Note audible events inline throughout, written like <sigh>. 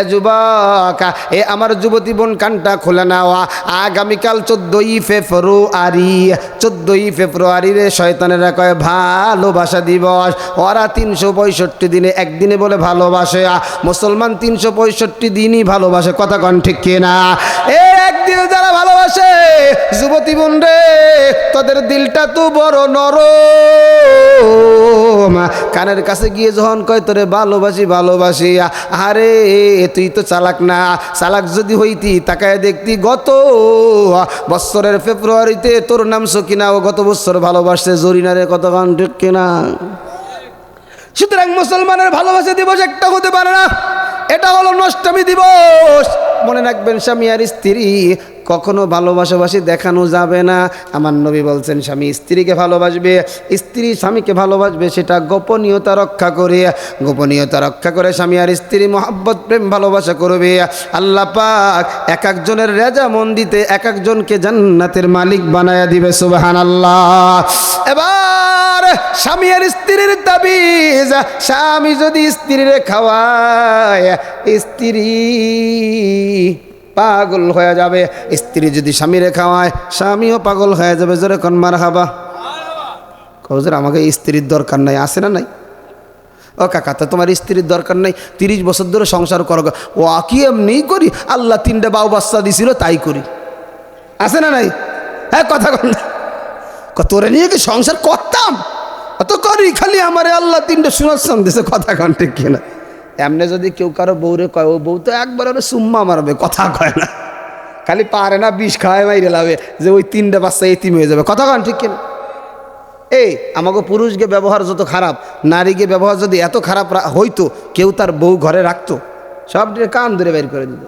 এ যুবক, এ আমার যুবতী বোন কানটা খুলে নেওয়া আগামীকাল চোদ্দই ফেব্রুয়ারি, চোদ্দই ফেব্রুয়ারিরে শয়তানেরা কয়, ভালোবাসা দিবস। ওরা তিনশো পঁয়ষট্টি দিনে একদিনে বলে ভালোবাসে। মুসলমান তিনশো পঁয়ষট্টি দিনই ভালোবাসে। কথা কন ঠিক কিনা? এ একদিনে যারা ভালোবাসে, যুবতী বোন রে, তোদের দিলটা তো বড় নরম। কানের কাছে গিয়ে যখন কয়, তোরে ভালোবাসি ভালোবাসি আরে তুই তো চালাক না। চালাক যদি হইতি, তাকায় দেখতি গত বৎসরের ফেব্রুয়ারিতে তোর নাম সকিনা, ও গত বছর ভালোবাসছে জরিনারে কত গান ঠিক কিনা? সুতরাং মুসলমানের ভালোবাসা দিবস একটা হতে পারে না। এটা হলো নষ্টমী দিবস। মনে রাখবেন, স্বামী আর স্ত্রী কখনো ভালোবাসাবাসি দেখানো যাবে না। আমার নবী বলছেন, স্বামী স্ত্রীকে ভালোবাসবে, স্ত্রী স্বামীকে ভালোবাসবে, সেটা গোপনীয়তা রক্ষা করে। গোপনীয়তা রক্ষা করে স্বামী আর স্ত্রী মহাব্বত, প্রেম, ভালোবাসা করবে। আল্লাহ পাক এক একজনের রেজা মন দিতে এক একজনকে জান্নাতের মালিক বানায়া দিবে সুবাহান আল্লাহ এবার স্বামী আর স্ত্রীর তাবিজ স্বামী যদি স্ত্রীর খাওয়ায়, স্ত্রী পাগল হয়ে যাবে। স্ত্রী যদি স্বামীরে খাওয়ায়, স্বামীও পাগল হয়ে যাবে। জোরে কন মার হাবা কবজের আমাকে স্ত্রীর দরকার নাই, আছে না নাই? ও কাকা, তো তোমার স্ত্রীর দরকার নাই। তিরিশ বছর ধরে সংসার করো। ও কি এমনি করি? আল্লাহ তিনটে বাউ বাচ্চা দিছিল, তাই করি। আছে না নাই? হ্যাঁ কথা না। তোরে নিয়ে কি সংসার করতাম? অত করি খালি আমারে আল্লাহ তিনটে শুনাচ্ছাম দিছে কথা কন ঠিক কিনা। এমনি যদি কেউ কারও বউরে কয় ও বউ তো একবার ওরে সুম্মা মারবে কথা কয় না। খালি পারে না বিষ খাওয়ায় মাইরে লাবে যে ওই তিনটে বাচ্চা এতিম হয়ে যাবে কথা কন ঠিক কিনা। এই আমাকে পুরুষকে ব্যবহার যত খারাপ নারীকে ব্যবহার যদি এত খারাপ হইতো কেউ তার বউ ঘরে রাখতো সব কান ধরে বের করে দিত।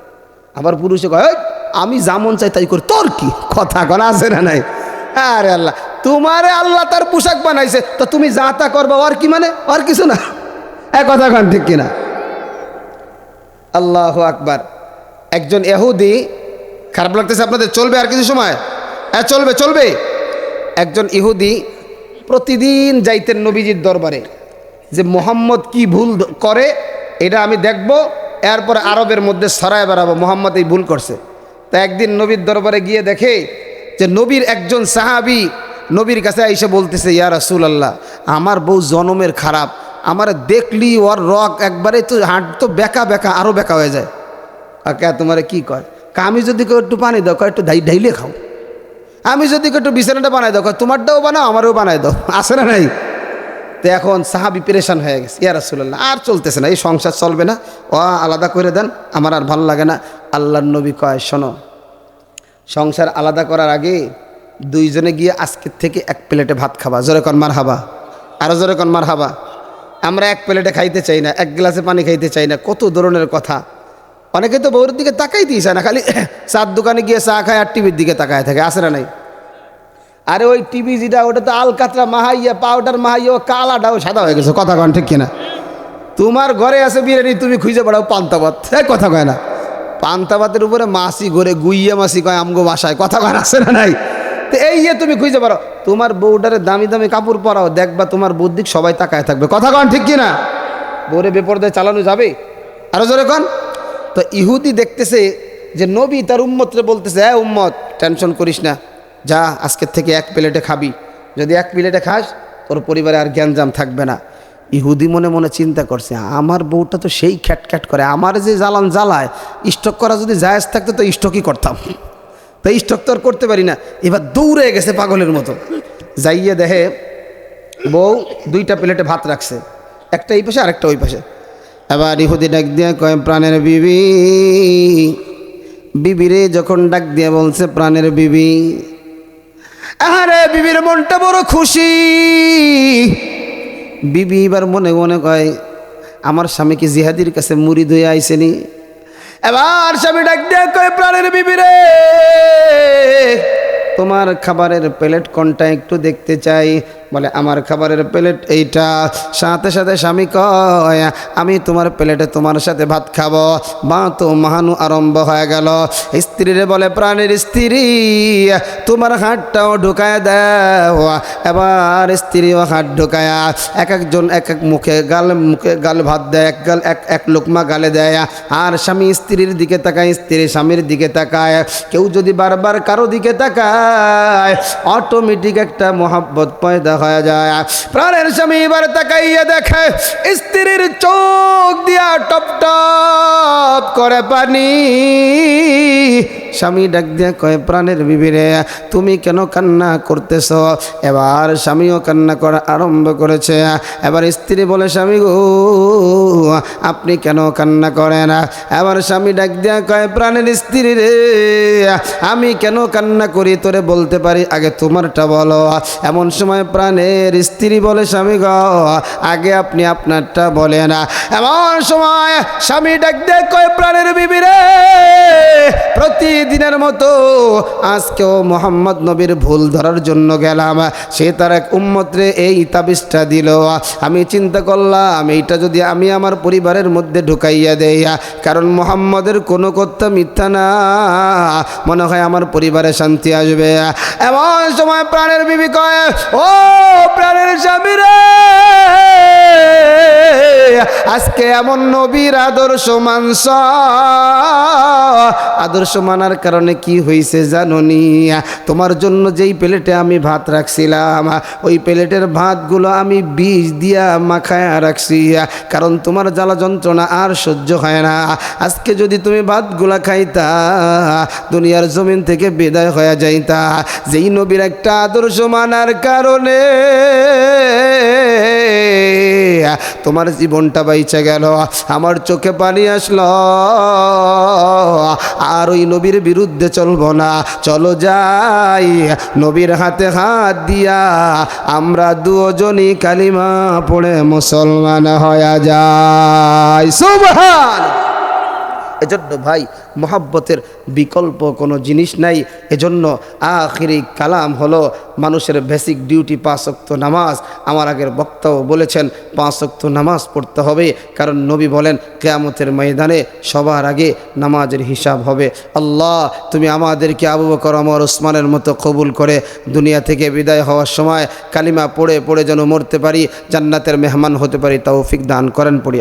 আবার পুরুষে কয় "এই, আমি যেমন চাই তাই করি তোর কি? কথা কন আছে না নাই? আরে আল্লাহ তোমারে আল্লাহ তার পোশাক বানাইছে। তো তুমি যা তা করবা আর কি মানে? আর কিছু না। এক কথা কন ঠিক কিনা? আল্লাহ আকবার। একজন এহুদি, খারাপ লাগতেছে আপনাদের, চলবে আর কিছু সময়? হ্যাঁ চলবে চলবে। একজন ইহুদি প্রতিদিন যাইতেন নবীজির দরবারে। যে মোহাম্মদ কি ভুল করে, এটা আমি দেখব, এরপর আরবের মধ্যে সরায় বেড়াবো, মোহাম্মদ এই ভুল করছে। তা একদিন নবীর দরবারে গিয়ে দেখে যে নবীর একজন সাহাবি নবীর কাছে এসে বলতেছে, ইয়া রাসূল আল্লাহ আমার বউ জনমের খারাপ, আমার দেখলি ওর রক একবারে তো হাঁট তো বেকা বেকা আরও বেকা হয়ে যায়। আর কে, তোমারে কি কয়? আমি যদি কেউ একটু পানি দাও একটু ঢাই, ঢাইলে খাও। আমি যদি একটু বিছানাটা বানাই দাও তোমারটাও বানাও, আমারও বানাই দাও। আসে না নাই? তো এখন সাহাবি পেরেশান হয়ে গেছে। ইয়া রাসূলুল্লাহ, আর চলতেছে না, এই সংসার চলবে না। ও, আলাদা করে দেন, আমার আর ভালো লাগে না। আল্লাহর নবী কয়, শোনো, সংসার আলাদা করার আগে দুইজনে গিয়ে আজকের থেকে এক প্লেটে ভাত খাবা। জোরে কন মার হাবা আরও জোরে কন মার হাবা আমরা এক প্লেটে খাইতে চাই না, এক গ্লাসে পানি খাইতে চাই না, কত ধরনের কথা। অনেকে তো বউর দিকে তাকাই দিয়েছে না, খালি <coughs> চার দোকানে গিয়ে চা খায় আর টিভির দিকে তাকায় থাকে আসে না নাই? আরে ওই টিভি যেটা, ওটা তো আলকাতরা মাহাইয়া, পাউডার মাহাইয়া কালাটাও সাদা হয়ে গেছে, কথা কন ঠিক কিনা? তোমার ঘরে আছে বিরিয়ানি, তুমি খুঁজে বেড়াও পান্তাবাত হ্যাঁ কথা কয় না। পান্তাবাতের উপরে মাসি ঘরে গুইয়া মাসি কয়, আমগো বাসায়, কথা কয় আছে না নাই? তো এই ইয়ে তুমি খুঁজে পারো তোমার বউটারে দামি দামি কাপড় পরাও, দেখবা তোমার বুদ্ধিক সবাই তাকায় থাকবে। কথা কন ঠিক কিনা? বউরে বেপরদায় চালানো যাবে? আরও জোরে কন। তো ইহুদি দেখতেছে যে নবী তার উম্মতরে বলতেছে হ্যাঁ উম্মত, টেনশন করিস না, যা আজকের থেকে এক প্লেটে খাবি। যদি এক প্লেটে খাস, তোর পরিবারে আর জ্ঞানজাম থাকবে না। ইহুদি মনে মনে চিন্তা করছে, আমার বউটা তো সেই খ্যাট খ্যাট করে, আমার যে জ্বালান জ্বালায়, স্টক করা যদি জায়েজ থাকতো, তো স্টকই করতাম। তাই আর করতে পারি না। এবার দৌড়ে গেছে পাগলের মতো। যাইয়ে দেখে বউ দুইটা প্লেটে ভাত রাখছে। একটা এই পাশে, আরেকটা ওই পাশে। এবার ইহুদি ডাক দিয়ে কয়, প্রাণের বিবি। বিবিরে যখন ডাক দিয়ে বলছে, প্রাণের বিবি। আরে বিবির মনটা বড় খুশি। বিবি এবার মনে মনে কয়, আমার স্বামীকে জিহাদির কাছে মুড়ি ধুয়ে আইসেনি? এবার স্বামী ডাক দিয়ে কয় প্রাণের বিবিরে তোমার খাবারের প্লেট কোনটা একটু দেখতে চাই? বলে, আমার খাবারের প্লেট এইটা। সাথে সাথে স্বামী কয়, আমি তোমার প্লেটে তোমার সাথে ভাত খাব। বা তো মহানু আরম্ভ হয়ে গেল। স্ত্রীরে বলে, প্রাণের স্ত্রী, তোমার হাতটাও ঢুকায় দাও। এবার স্ত্রীও হাত ঢুকায়া। এক একজন এক এক মুখে গাল মুখে গাল ভাত দেয়, এক গাল, এক এক লোকমা গালে দেয়। আর স্বামী স্ত্রীর দিকে তাকায়, স্ত্রী স্বামীর দিকে তাকায়। কেউ যদি বারবার কারও দিকে তাকায় অটোমেটিক একটা মোহাব্বত পয়দা হয়ে যায়। প্রাণের স্বামী এবার তাকাইয়া দেখে স্ত্রীর চোখ দিয়া টপ টপ করে পানি। স্বামী ডাক দিয়া কয়, প্রাণের বিবিরে তুমি কেন কান্না করতেছ? এবার স্বামীও কান্না করা আরম্ভ করেছে। এবার স্ত্রী বলে, স্বামী গো, আপনি কেন কান্না করেন? এবার স্বামী ডাক দিয়া কয়, প্রাণের স্ত্রী রে, আমি কেন কান্না করি? তোরে বলতে পারি, আগে তোমারটা বলো। এমন সময় প্রাণের স্ত্রী বলে, স্বামী গ, আগে আপনি আপনারটা বলেন। এমন সময় স্বামী ডাক দিয়ে কয়, প্রাণের বিবি রে প্রতিদিনের মতো আজকেও মোহাম্মদ নবীর ভুল ধরার জন্য গেলাম। সে তার এক উম্মতরে এই তাবিজটা দিল। আমি চিন্তা করলাম, এইটা যদি আমি আমার পরিবারের মধ্যে ঢুকাইয়া দেই, কারণ মোহাম্মদের কোনো কথা মিথ্যা না। মনে হয় আমার পরিবারে শান্তি আসবে। এমন সময় প্রাণের বিবি কয়, ও প্রাণের স্বামী রে, আজকে এমন নবীর আদর্শ মানস আদর্শ মানার কারণে কি হয়েছে জাননি? তোমার জন্য যেই প্লেটে আমি ভাত রাখছিলাম, ওই প্লেটের ভাতগুলো আমি বীজ দিয়া মাখায় রাখছি, কারণ তোমার জ্বালা যন্ত্রণা আর সহ্য হয় না। আজকে যদি তুমি ভাতগুলা খাইতা, দুনিয়ার জমিন থেকে বিদায় হয়ে যাইতা। যেই নবীর একটা আদর্শ মানার কারণে তোমার জীবনটা বাইচে গেল, আমার চোখে পানি আসলো। আর ওই নবীর বিরুদ্ধে চলবো না, চলো যাই নবীর হাতে হাত দিয়া। আমরা দুজনই কালিমা পড়ে মুসলমান হয়ে যাই। সুবহান! এজন্য ভাই, মহাব্বতের বিকল্প কোনো জিনিস নাই। এজন্য আখিরি কালাম হলো, মানুষের বেসিক ডিউটি পাঁচ অক্ত নামাজ। আমার আগের বক্তাও বলেছেন, পাঁচ অক্ত নামাজ পড়তে হবে। কারণ নবী বলেন, কেয়ামতের ময়দানে সবার আগে নামাজের হিসাব হবে। আল্লাহ, তুমি আমাদেরকে আবু বকর আমর ওসমানের মতো কবুল করে দুনিয়া থেকে বিদায় হওয়ার সময় কালিমা পড়ে পড়ে যেন মরতে পারি, জান্নাতের মেহমান হতে পারি, তৌফিক দান করেন পড়ি।